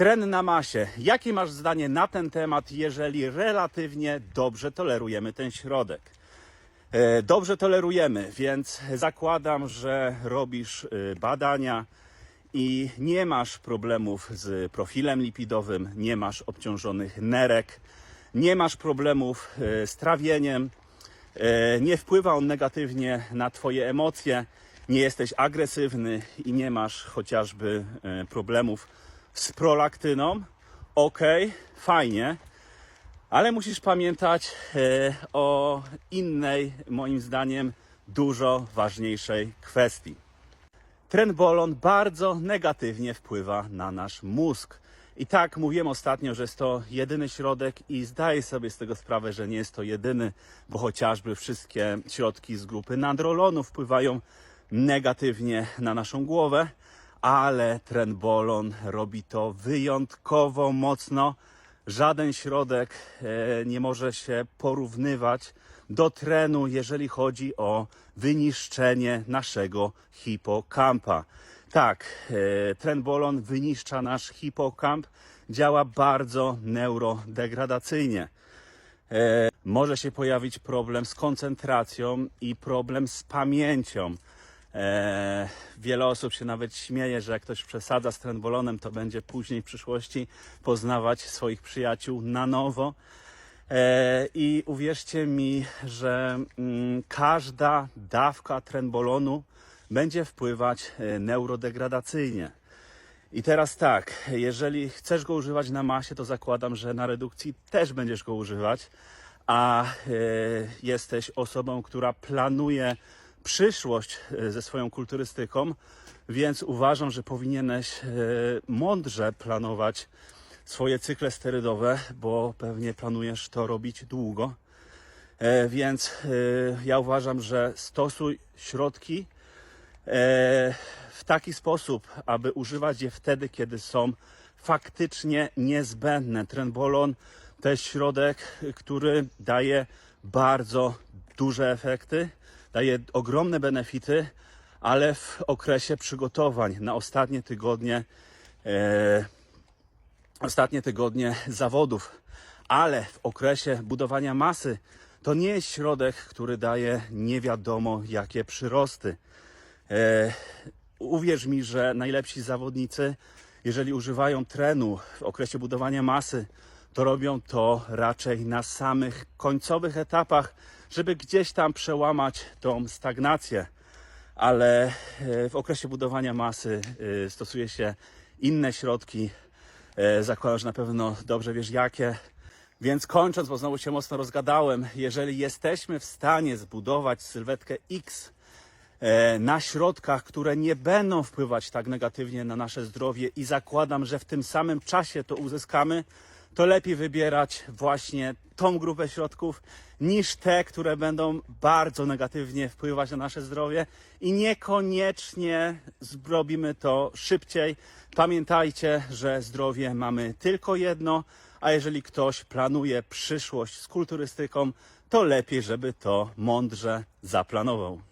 Tren na masie. Jakie masz zdanie na ten temat, jeżeli relatywnie dobrze tolerujemy ten środek? E, Dobrze tolerujemy, więc zakładam, że robisz e, badania i nie masz problemów z profilem lipidowym, nie masz obciążonych nerek, nie masz problemów e, z trawieniem, nie wpływa on negatywnie na Twoje emocje, nie jesteś agresywny i nie masz chociażby problemów z prolaktyną. Ok, fajnie, ale musisz pamiętać e, o innej, moim zdaniem, dużo ważniejszej kwestii. Trenbolon bardzo negatywnie wpływa na nasz mózg. I tak mówiłem ostatnio, że jest to jedyny środek i zdaję sobie z tego sprawę, że nie jest to jedyny, bo chociażby wszystkie środki z grupy nandrolonu wpływają negatywnie na naszą głowę, ale trenbolon robi to wyjątkowo mocno. Żaden środek e, nie może się porównywać do trenu, jeżeli chodzi o wyniszczenie naszego hipokampa. Tak, e, trenbolon wyniszcza nasz hipokamp, działa bardzo neurodegradacyjnie. E, może się pojawić problem z koncentracją i problem z pamięcią. E, wiele osób się nawet śmieje, że jak ktoś przesadza z trenbolonem, to będzie później w przyszłości poznawać swoich przyjaciół na nowo. E, I uwierzcie mi, że mm, każda dawka trenbolonu będzie wpływać e, neurodegradacyjnie. I teraz tak, jeżeli chcesz go używać na masie, to zakładam, że na redukcji też będziesz go używać, a jesteś osobą, która planuje przyszłość e, ze swoją kulturystyką, więc uważam, że powinieneś e, mądrze planować swoje cykle sterydowe, bo pewnie planujesz to robić długo. E, Więc ja uważam, że stosuj środki w taki sposób, aby używać je wtedy, kiedy są faktycznie niezbędne. Trenbolon to jest środek, który daje bardzo duże efekty, daje ogromne benefity, ale w okresie przygotowań na ostatnie tygodnie e, ostatnie tygodnie zawodów, ale w okresie budowania masy to nie jest środek, który daje nie wiadomo jakie przyrosty. E, uwierz mi, że najlepsi zawodnicy, jeżeli używają trenu w okresie budowania masy, to robią to raczej na samych końcowych etapach, żeby gdzieś tam przełamać tą stagnację ale e, w okresie budowania masy e, stosuje się inne środki. E, Zakładam, że na pewno dobrze wiesz jakie. Więc kończąc, bo znowu się mocno rozgadałem, jeżeli jesteśmy w stanie zbudować sylwetkę X na środkach, które nie będą wpływać tak negatywnie na nasze zdrowie i zakładam, że w tym samym czasie to uzyskamy, to lepiej wybierać właśnie tą grupę środków niż te, które będą bardzo negatywnie wpływać na nasze zdrowie i niekoniecznie zrobimy to szybciej. Pamiętajcie, że zdrowie mamy tylko jedno, a jeżeli ktoś planuje przyszłość z kulturystyką, to lepiej, żeby to mądrze zaplanował.